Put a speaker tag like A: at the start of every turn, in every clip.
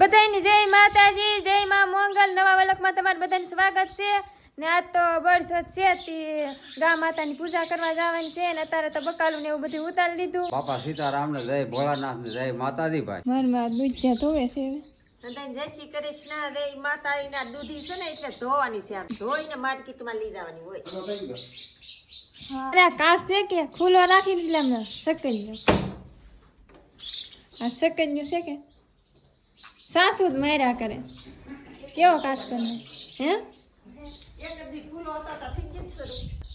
A: બધાની જય માતાજી જય મા મોંગલ. નવા વલકમાં તમારું બધાનું સ્વાગત છે. ને આજ તો બળસોત છે તે ગા માતાની પૂજા કરવા જવાની છે ને અત્યારે તો બકાલું ને એવું બધું ઉતારી લીધું.
B: બાપા સીતારામ ને જય ભોળાનાથ ને જય માતાજી ભાઈ.
A: મારમાં દૂધ ધોવે છે
C: જય શ્રી કૃષ્ણ રે ઈ માતાજીના દૂધી છે ને એટલે ધોવાની છે આમ. ધોઈને માર્કેટમાં લઈ જવાની હોય.
A: અરે કાસ છે કે? ખુલ્લો રાખી દીધા સકન્યો આ સકન્યો છે કે? સાસુ જ માર્યા કરે. કેવો કાસ કરે હે?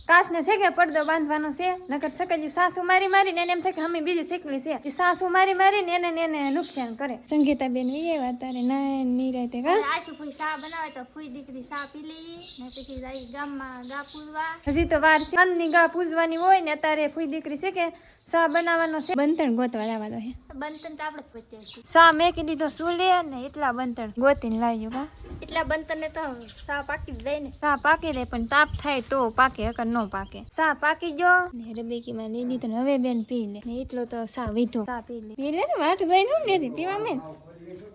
A: કાચને છે કે પડદો બાંધવાનો છે? નકર સકલ્યું સાસુ મારી મારીને એને એમ થાય કે અમે બીજી શીખવી છે. એ સાસુ મારી મારીને એને એને નુકસાન કરે. સંગીતા બેન વિયેવા તારે ના નિરાતે કા
D: આશુ ફૂઈ સા બનાવે તો ફૂઈ દીકરી સા પી લઈએ ને પછી જાય ગામમાં ગા પૂજવા.
A: હજી તો વાર છે. ની ગા પૂજવાની હોય ને અત્યારે ફૂઈ દીકરી છે કે સા બનાવવાનો છે? બંતણ ગોતવા લાવવાનો છે.
D: બંતણ તો આપણે જ પહોંચ્યા
A: સા મેકી દીધો સુલે ને એટલા બંતણ ગોતીને લાવજો કા
D: એટલા બંતણ ને તો સા પાકી જ જાય ને.
A: સા પાકી દે પણ તાપ થાય તો પાકે અકર ન પાકે. સા પાકી જો ને રબેકી માં લીધી તો હવે બેન પી લે. ને એટલો તો સા વીધો. સા પી લે. પી લે ને વાટ જઈ નું બેદી પીવા મેં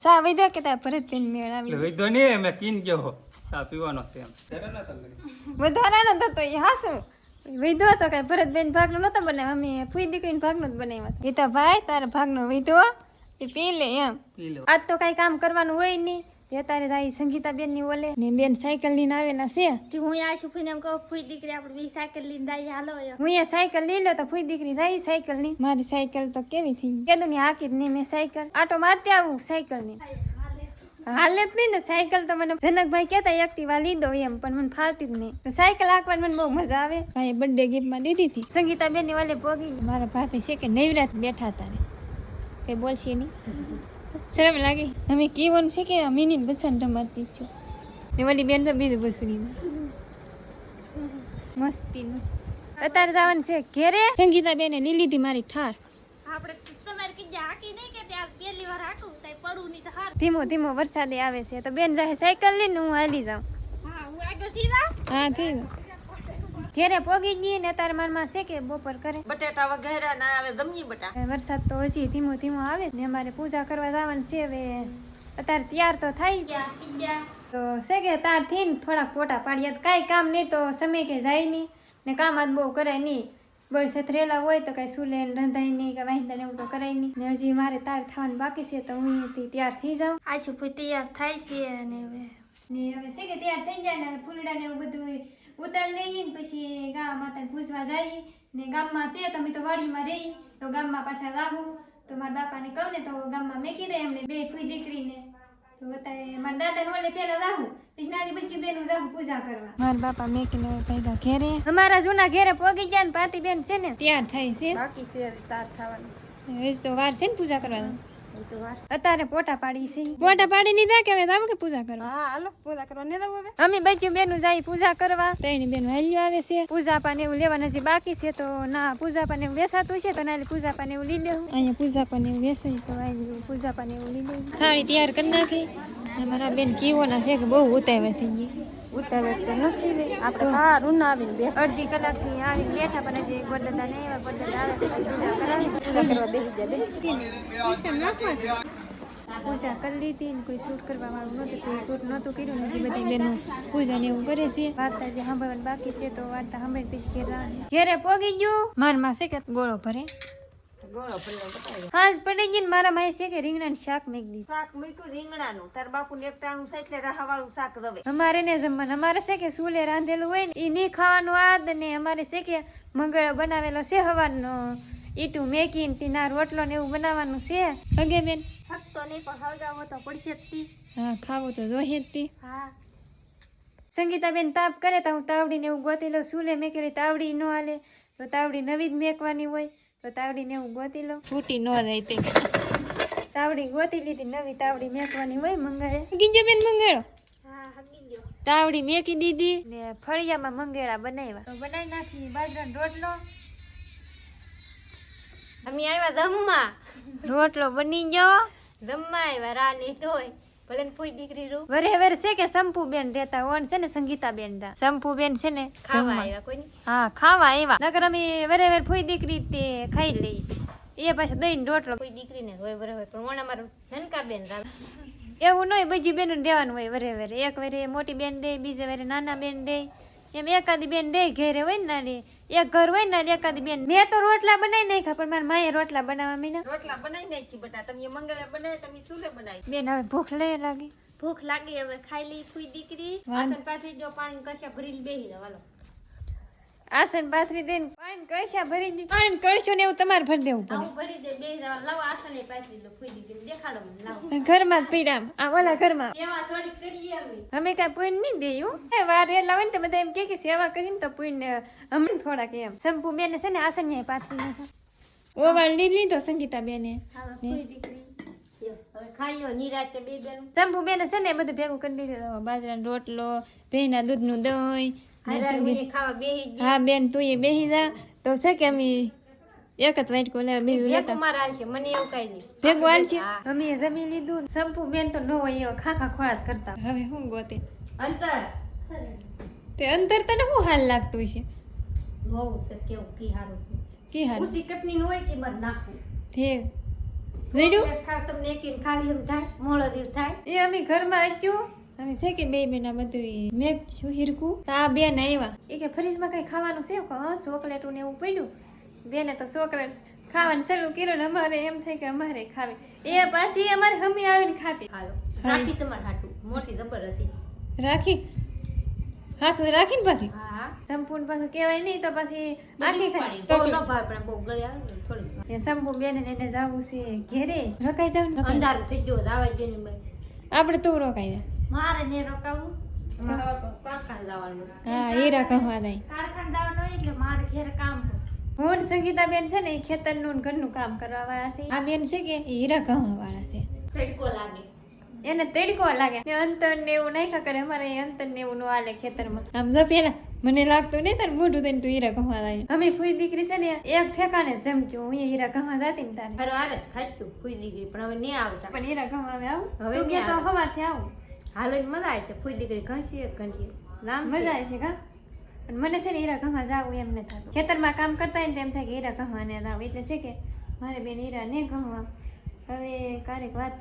A: સા વીધો કે તા ભરત બેન મેળ આવી
E: વિધો નહીં અમે કીન ગયો સા પીવાનો છે એમ.
A: વધારાનો તો એ હાસુ. વીધો તો કઈ ભરતબેન ભાગનો નતો બનાવ્યો. અમે ફૂઈ દીકરીને ભાગનો જ બનાવ્યો એ તો ભાઈ તારા ભાગનો વીધો? તે પી લે એમ. આજ તો કઈ કામ કરવાનું હોય નહીં. તે તારે તારી સંગીતા બેનની ઓલે. ને બેન સાયકલ લઈને આવેલા છે?
D: કે હું આશુ ફૂઈને એમ કહું ફૂઈ દીકરી આપણે બી સાયકલ લઈને જાય હાલો
A: હું અહીંયા સાયકલ લઈ લો તો ફૂઈ દીકરી જાય સાયકલની. મારી સાયકલ તો કેવી થઈ કીધું ને હાકી જ નહીં મેં સાયકલ. આટો મારતી આવું સાયકલની. હાલે જ નહીં ને સાયકલ તો મને જનકભાઈ કહેતા એક્ટિવા લીધો એમ. પણ મને ફાવતી જ નહીં. તો સાયકલ હાંકવાની મને બહુ મજા આવે. ભાઈ બર્થડે ગિફ્ટમાં દીધી હતી. સંગીતા બેન વાલે પોગી મારા ભાભી છે કે નૈવરાત બેઠા હતા ને. કઈ બોલશે નહીં. શરમ લાગી. અમે કીવન છે કે મિની બચ્ચાને રમાતી છું. ને ઓલી બેન તો બીજું બસુરીમાં મસ્તીનું અત્યારે જવાનું છે ઘેરે? સંગીતા બેને લીધી મારી ઠાર.
D: આપણે તમારે કીધા હાકી નહીં કે ત્યાં પહેલી વાર હાકું ત્યાં પડું નહીં તો હાર
A: ધીમો ધીમો વરસાદે આવે છે તો બેન જાહે સાયકલ લઈને હું હાલી જાઉં.
D: હા
A: થઈ ઘેરે પોગી ગઈ ને તાર મારમાં છે કે બપોર કરે.
C: બટેટા વગેરે ના આવે જમી બટા.
A: વરસાદ તો હજી ધીમો ધીમો આવે ને અમારે પૂજા કરવા જવાનું છે હવે. અત્યારે તૈયાર તો
D: થઈ ગયા
A: તો છે કે તાર થઈને થોડાક ફોટા પાડ્યા તો કાંઈ કામ નહીં તો સમય કે જાય નહીં. ને કામ આજ બહુ કરે નહીં. બળ સથરેલા હોય તો કાંઈ સુલે રંધાય નહીં કે વાંધા એવું તો કરાય નહીં. ને હજી મારે તાર થવાનું બાકી છે તો હું તૈયાર થઈ જાઉં.
D: આશુ ફૂઈ તૈયાર થાય છે અને હવે.
A: ને હવે છે કે તૈયાર થઈ જાય ને ફૂલડા ને એવું બધું ઉતાર લઈએ ને પછી ગા માતાને પૂજવા જઈએ ને ગામમાં છે તો અમે તો વાડીમાં રહી. તો ગામમાં પાછા લાવું. તો મારા બાપાને કહું ને તો ગામમાં મેકી દે એમને બે ફૂઈ દીકરીને. મારા દાદા ઓલે પેલા જાવું પછી નાની બચ્ચી બેનું જાવું પૂજા કરવા. બાપા મેકીને પૈદા ઘેરે. અમારા જૂના ઘેરે પોગી ગયા ને પાતી બેન છે ને તૈયાર થાય છે.
C: બાકી છે તાર થવાનું.
A: તો વાર છે ને પૂજા કરવા
C: એ તો વાર
A: અત્યારે પોટા પાડી છે. પોટા પાડી લીધા કે હવે જાવ કે પૂજા કરવા.
C: હા હાલો પૂજા કરવા ને દઉં હવે?
A: અમે બચ્યું બેનું જાય પૂજા કરવા. ત્રણ બેન હેલ્યું આવે છે. પૂજા પાને એવું લેવાનું હજી બાકી છે તો ના પૂજા પાને એવું વેસાતું છે તો ના પૂજા પાને એવું લઈ લેવું. અહીંયા પૂજા પાને એવું વેસાય તો અહીં પૂજા પાને એવું લઈ લેવું. થાળી તૈયાર કરી નાખી. મારા બેન કેવો ના છે કે બહુ ઉતાવળ થઈ ગઈ.
C: ઉતાવળ તો નથી રે. આપણે સારું ઉના આવીને બે
A: અડધી કલાકથી આવીને બેઠા પણ હજી ગોડદા નહીં આવે ગોડદા આવે પછી પૂજા કરાવી.
C: પૂજા કરવા બેસી જાય બેન
A: પૂજા કરી લીધી ને કોઈ શૂટ કરવા વાળું નહોતું કોઈ શૂટ નહોતું કર્યું ને હજી બધી બેનો પૂજા ને એવું કરે છે. વાર્તા જે સાંભળવાની બાકી છે તો વાર્તા સાંભળી પછી ઘેર. ઘેરે પોગી ગયું? મારા માં છે કે ગોળો ભરે?
C: ગોળો ભરીને
A: હાજ પડી ગઈ ને મારા માય છે કે રીંગણાનું શાક મેક દીધું
C: શાક મૂક્યું રીંગણાનું. તાર બાપુ ને એક ટાણું છે એટલે રહાવાળું શાક રવે
A: અમારે ને જમવાનું અમારે છે કે સુલે રાંધેલું હોય ને એ નહીં ખાવાનું આદ ને અમારે છે કે મંગળ બનાવેલો છે હવાનો ઈટું મેકીને તીના રોટલો ને એવું બનાવવાનું છે. અગે બેન?
D: ફક્તો નહીં પણ હળગાવો તો પડશે જ તી.
A: હા ખાવું તો જોઈએ જ તી.
D: હા.
A: સંગીતાબેન તાપ કરે તો હું તાવડીને એવું ગોતી લઉં. સુલે મેકેલી તાવડી ન હાલે. તો તાવડી નવી જ મેકવાની હોય. તો તાવડીને હું ગોતી લઉં ફૂટી ન રહી તે. તાવડી ગોતી લીધી નવી તાવડી મેકવાની હોય મંગળે. ગીંજો બેન મંગળો તાવડી મેકી દીધી. ને ફળિયામાં મંગેળા બનાવ્યા. તો બનાવી નાખી બાજરાનો રોટલો. અમે આવ્યા જમવા. રોટલો બની ગયો. જમવા આવ્યા રાની તોય ભલે કોઈ દીકરી રૂ વરે વરે છે કે સંપુ બેન રહેતા ઓન છે ને સંગીતા બેન રા. સંપુ બેન છે ને ખાવા આવ્યા કોઈ હા ખાવા આવ્યા. નકર અમે વરે વરે ફૂઈ દીકરી તે ખાઈ લઈ. એ પાછો દહીં રોટલો. કોઈ દીકરીને હોય બરાબર પણ ઓણ અમારું નનકા બેન રા. એવું નહીં બીજી બેન રહેવાનું હોય વરે વરે. એક વરે મોટી બેન દે બીજે વરે નાના બેન દે એમ એકાદી બેન દે ઘેરે હોય ને રે એક ઘર હોય ને એકાદી બેન. મેં તો રોટલા બનાવી નાખ્યા પણ મારા માએ રોટલા બનાવવા મીના.
C: રોટલા બનાવી નાખી બટા તમે મંગળે બનાવે તમે સુલે બનાવી
A: બેન હવે ભૂખ લઈ લાગી.
D: ભૂખ લાગી હવે ખાઈ લઈ ફૂઈ દીકરી.
A: પાછળ
D: પાછી પાસે જો પાણી કરશે ભરીને બેહી જાવ હાલો.
A: આસન પાથરી દઈને પાણી કળશા ભરી દે પાણી કળશો ને એવું તમારે ભરી દેવું પડે.
D: આવું ભરી દે બે લાવો આસન પાથરી દો ફૂઈ દીધી દેખાડો લાવો.
A: ઘરમાં જ પીડામ આ ઓલા ઘરમાં.
D: સેવા થોડી કરીએ અમે
A: અમે કાંઈ પૂન નહીં દેયું. એ વાર એ હોય ને તો બધા એમ કહે કે સેવા કરીને તો પૂન હમણાં થોડાક એમ. શંપુ બેને છે ને આસન ને પાથરી નાખા ઓવાળ લીધો સંગીતા બેને.
D: દીકરી
A: શંભુ બેને છે ને એ બધું ભેગું કરી દીધું. બાજરાનો રોટલો ભેના દૂધનું દહીં ને
D: હું ખાવા બેહી ગઈ
A: હા બેન તું એ બેસી જા તો છે કે અમે એક જ વાટકો લેવા બીજું લેતા
D: ભેગું મારા હાલ છે મને એવું કઈ નહીં
A: ભેગું હાલ છે અમે જમી લીધું શંભુ બેન તો ન હોય એવો ખાખા ખોળા જ કરતા હવે હું ગોતે
D: અંતર
A: તે અંતર તને શું હાલ લાગતું છે
D: બહુ છે કેવું કી હારું છે
A: કી હાલ
D: ઉસી કટની નું હોય તે મારે નાખવું
A: ઠીક જોઈડું
D: ચોકલેટ ખાવ તમને એકીને ખાવી એમ થાય મોળો દિલ થાય
A: એ અમે ઘરમાં આચ્યું અમે છે કે બે મહિના બધું મેં શું હિરકું? તો આ બેન આવ્યા એ કે ફ્રીજમાં કઈ ખાવાનું છે? કે હા ચોકલેટું ને એવું પડ્યું. બેને તો ચોકલેટ ખાવાનું ચાલુ કર્યું અમારે એમ થાય કે અમારે ખાવી. એ પાછી અમારે હમી આવીને ખાતી.
D: હાલો. રાખી તમારે હાટું. મોટી જબર હતી.
A: રાખી? હા શું રાખીને પાછી? સંપૂર્ણ પાછું કહેવાય નહીં તો પછી
D: આખી
A: આખી
D: બહુ ન ભાવે પણ બહુ ગળ્યા આવે
A: એ સંપુ બેન એને જાવું છે ઘેરે. રોકાઈ જાવ ને
D: અંધારું થઈ ગયો જવા જ ને ભાઈ
A: આપણે તું રોકાઈ જા.
D: મારે ને રોકાવું? મારે કારખાને જવાનું
A: હા હીરા કહવા દઈ
D: કારખાને જવાનું હોય એટલે મારે ઘેર કામ
A: હું સંગીતા બેન છે ને એ ખેતરનું ઘરનું કામ કરવા વાળા છે. આ બેન છે કે હીરા કહવા વાળા છે.
D: તડકો લાગે.
A: એને તડકો લાગે. ને અંતર ને એવું નાખ્યા કરે અમારે અંતર ને એવું નો હાલે ખેતરમાં. આમ જો પેલા મને લાગતું નહીં તારે મોઢું થઈને તું હીરા કહવા જાય. અમે ફૂઈ દીકરી છે ને એક ઠેકાને જમક્યું હું હીરા કહવા જાતી ને તારે.
D: મારો જ ખાચું ફૂઈ દીકરી પણ હવે નહીં આવતા.
A: પણ હીરા કમાવે આવે આવું?
D: હવે
A: તો હવાથી આવું.
D: હાલો ને મજા આવે છે. ફૂઈ દીકરી ઘંટી એક ઘંટી નામ
A: મજા આવે છે કા? પણ મને છે ને હીરા કહવા જાવું એમ ને થતું ખેતરમાં કામ કરતા હોય ને તેમ થાય કે હીરા કહવા ને જાવ. એટલે છે કે મારે બેન હીરા ને કહવા હવે કારેક વાત.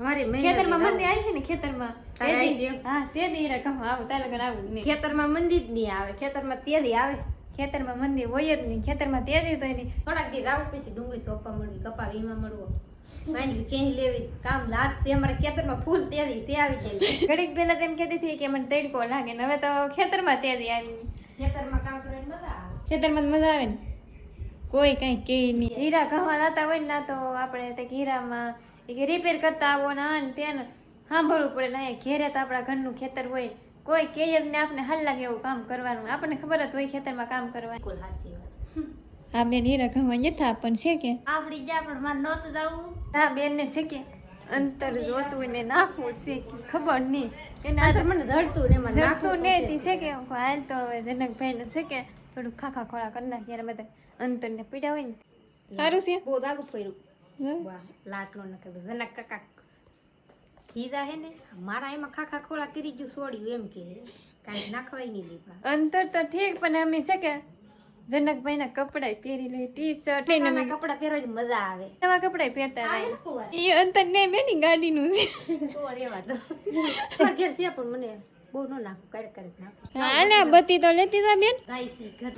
D: અમારી
A: ખેતરમાં મંદી આવી છે ને ખેતરમાં? તે દી-? હા તે દી હીરા કહવા આવું. તારે આવું
D: ખેતરમાં મંદી જ નહીં આવે. ખેતરમાં તેદી આવે.
A: ખેતરમાં મંદી હોય જ નહીં. ખેતરમાં તેજી તો એની
D: થોડાક દી આવું પછી ડુંગળી સોંપવા મળવી કપા વીમા મળવો. માંડવી ખેંચી લેવી. કામ લાત છે. અમારે ખેતરમાં ફૂલ તેજી છે આવી છે.
A: ઘડીક પહેલા તેમ કહેતી હતી કે મને તડકો લાગે ને હવે તો ખેતરમાં તેજી આવી
D: ખેતરમાં કામ કરીને મજા આવે.
A: ખેતરમાં મજા આવે ને. કોઈ કઈ કે નહીં. હીરા ઘવા જતા હોય ને ના તો આપણે તે હીરામાં રિપેર કરતા આવો ને આ ને તેને સાંભળવું પડે ને ઘેરે તો આપણા ઘરનું ખેતર હોય. કોઈ કહે ને આપણે હાલ લાગે એવું કામ કરવાનું. આપણને ખબર જ હોય ખેતરમાં કામ કરવાનું.
D: બિલકુલ હાસી વાત.
A: આ બેન હીરા કહવા યથા પણ છે કે?
D: આવડી જા પણ મારે નહોતું જવું.
A: હા બેન ને છે કે અંતર જોતું ને નાખવું છે કે ખબર નહીં. એને
D: અંતર મને ધરતું ને મને
A: જડતું ને તી છે કે હાલ તો હવે જનકભાઈ ને છે કે થોડું ખાખા ખોળા કરી નાખીએ અને બધા અંતર ને પીડા હોય ને. સારું છે.
D: બહુ દાગું ફર્યું લાટલો ન જનક કાકા. કીધા હે ને મારા એમાં ખાખા ખોળા કરી ગયું છોડ્યું એમ કે કાંઈ નાખવાય નહીં દીપા
A: અંતર તો ઠીક પણ અમે છે કે જનકભાઈ ના કપડા પહેરી લઈ ટી શર્ટ
D: કપડા પહેરવાની મજા આવે.
A: નવા કપડા પહેરતા રહી. એ અંતર ને બેની ગાડીનું છે.
D: તો રેવા તો. પર ઘેર છે પણ મને બહુ ન નાખું
A: બત્તી તો લેતી તા બેન.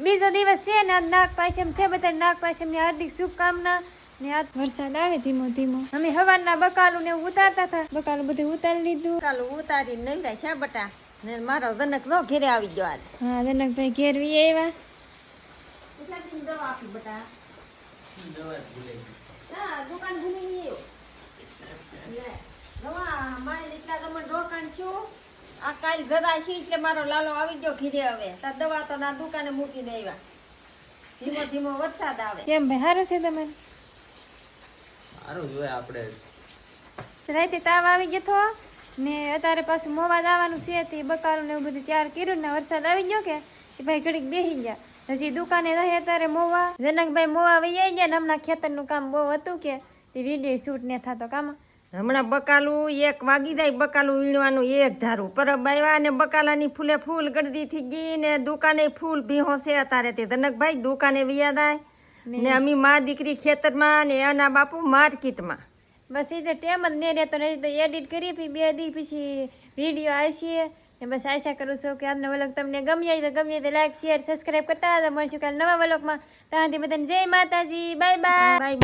A: બીજો દિવસ છે ને નાગ પાસે છે બધા નાગ પાંચમની હાર્દિક શુભકામના. ને આજ વરસાદ આવે ધીમો ધીમો. અમે હવાના બકાલું ને એવું ઉતારતા હતા. બકાલું બધું ઉતારી લીધું.
C: કાલ ઉતારી નવરા શા બટા. ને મારો ગનક નો ઘેરે આવી ગયો આજ
A: હા જનકભાઈ ઘેર વી આવ્યા
D: કેટલા દિન દવા આપી બટા? હા દુકાન ભૂલી ગયો
C: લે, દવા મારે એટલા છું? આ કાલ ગદા છે એટલે મારો લાલો આવી ગયો ઘીરે હવે. દવા તો ના દુકાને મૂકીને આવ્યા ધીમો ધીમો વરસાદ આવે.
A: કેમ ભાઈ સારું છે તમારે?
B: સારું જોઈએ આપણે.
A: રાતે તાવ આવી ગયો તો ને અત્યારે પાછું મોવા જવાનું છે તે બકાલું ને એવું બધું તૈયાર કર્યું ને વરસાદ આવી ગયો કે એ ભાઈ ઘડીક બેસી ગયા. હજી દુકાને રહે અત્યારે મોવા. જનકભાઈ મોવા વહી આવી ગયા ને હમણાં ખેતરનું કામ બહુ હતું કે તે વીડિયો શૂટ ને થતો કામ.
C: હમણાં બકાલું એક વાગી જાય બકાલું વીણવાનું એક ધારું. પરબ આવ્યા ને બકાલાની ફૂલે ફૂલ ગળદી થઈ ગઈ ને દુકાને ફૂલ ભીહો છે અત્યારે તે. ધનકભાઈ દુકાને વિયા જાય. ને અમી મા દીકરી ખેતરમાં ને એના બાપુ માર્કેટમાં.
A: બસ એ તો ટેમ જ નહીં રહેતો નહીં તો એડિટ કરી પછી બે દી પછી વીડિયો આવશે. ને બસ આશા કરું છું કે આજનો વલોક તમને ગમ્યો તો ગમ્યો તો લાઈક શેર સબસ્ક્રાઈબ કરતા મળશું કાલે નવા વલોકમાં ત્યાંથી બધાને જય માતાજી. Bye bye
C: bye